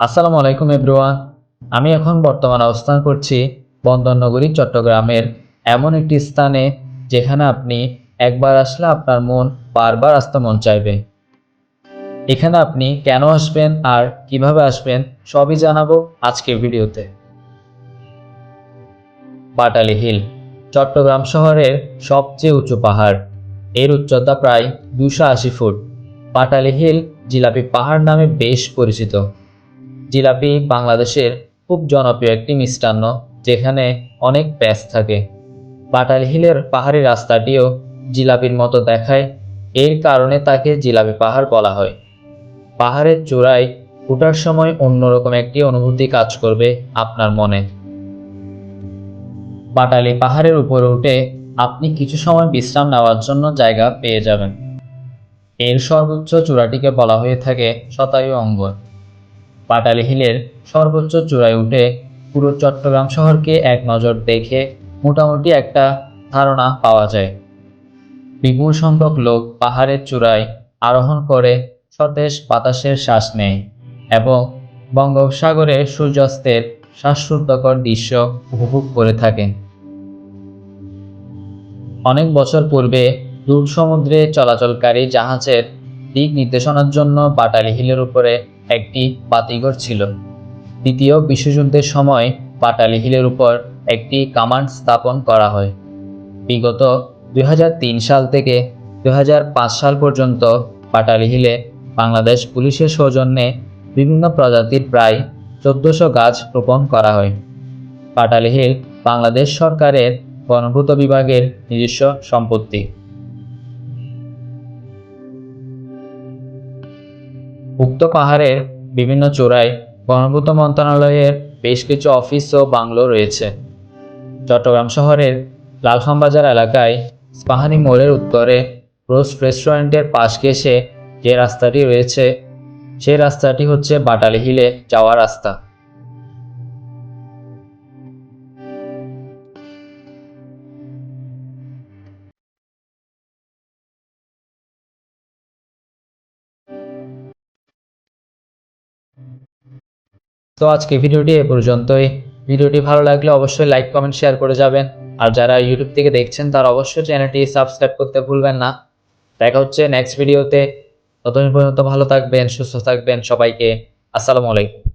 আসসালামু আলাইকুম এভরিওয়ান। আমি এখন বর্তমান অবস্থান করছি বন্দরনগরী, চট্টগ্রামের এমন একটি স্থানে যেখানে আপনি একবার আসলে আপনার মন বারবার আসতে মন চাইবে। এখানে আপনি কেন আসবেন আর কীভাবে আসবেন সবই জানাব আজকের ভিডিওতে। পাটালি হিল, চট্টগ্রাম শহরের সবচেয়ে উঁচু পাহাড়। এর উচ্চতা প্রায় দুশো আশি ফুট। পাটালি হিল জিলাপি পাহাড় নামে বেশ পরিচিত। জিলাপি বাংলাদেশের খুব জনপ্রিয় একটি মিষ্টান্ন, যেখানে অনেক প্যাঁচ থাকে। পাটালি হিলের পাহাড়ি রাস্তাটিও জিলাপির মতো দেখায়, এর কারণে তাকে জিলাপি পাহাড় বলা হয়। পাহাড়ের চূড়ায় ওঠার সময় অন্যরকম একটি অনুভূতি কাজ করবে আপনার মনে। পাটালি পাহাড়ের উপরে উঠে আপনি কিছু সময় বিশ্রাম নেওয়ার জন্য জায়গা পেয়ে যাবেন। এর সর্বোচ্চ চূড়াটিকে বলা হয়ে থাকে শতায়ু অঙ্গন। পাটালি হিলের সর্বোচ্চ চূড়ায় উঠে পুরো চট্টগ্রাম শহরকে এক নজর দেখে মোটামুটি একটা ধারণা পাওয়া যায়। বিপুল সংখ্যক লোক পাহাড়ের চূড়ায় আরোহণ করে সতেজ বাতাসের শ্বাস নেয় এবং বঙ্গোপসাগরের সূর্যাস্তের শ্বাসরুদ্ধকর দৃশ্য উপভোগ করে থাকেন। অনেক বছর পূর্বে দূর সমুদ্রে চলাচলকারী জাহাজের দিক নির্দেশনার জন্য পাটালি হিলের উপরে একটি বাতিঘর ছিল। দ্বিতীয় বিশ্বযুদ্ধের সময় পাটালি হিলের উপর একটি কামান্ড স্থাপন করা হয়। বিগত দু হাজার তিন সাল থেকে দু হাজার পাঁচ সাল পর্যন্ত পাটালি হিলে বাংলাদেশ পুলিশের সৌজন্যে বিভিন্ন প্রজাতির প্রায় চোদ্দোশো গাছ রোপণ করা হয়। পাটালি হিল বাংলাদেশ সরকারের বনভূত বিভাগের নিজস্ব সম্পত্তি। উক্ত পাহাড়ের বিভিন্ন চূড়ায় গণপূর্ত মন্ত্রণালয়ের বেশ কিছু অফিস ও বাংলো রয়েছে। চট্টগ্রাম শহরের লালখামবাজার এলাকায় স্পাহানি মোড়ের উত্তরে রোজ রেস্টুরেন্টের পাশ ঘেসে যে রাস্তাটি রয়েছে সেই রাস্তাটি হচ্ছে বাটালি হিলে যাওয়ার রাস্তা। তো আজকে ভিডিওটি এ পর্যন্তই। ভিডিওটি ভালো লাগলে অবশ্যই লাইক, কমেন্ট, শেয়ার করে যাবেন। আর যারা ইউটিউব থেকে দেখছেন, তারা অবশ্যই চ্যানেলটি সাবস্ক্রাইব করতে ভুলবেন না। দেখা হচ্ছে নেক্সট ভিডিওতে ততদিন পর্যন্ত ভালো থাকবেন, সুস্থ থাকবেন সবাইকে। আসসালামু আলাইকুম।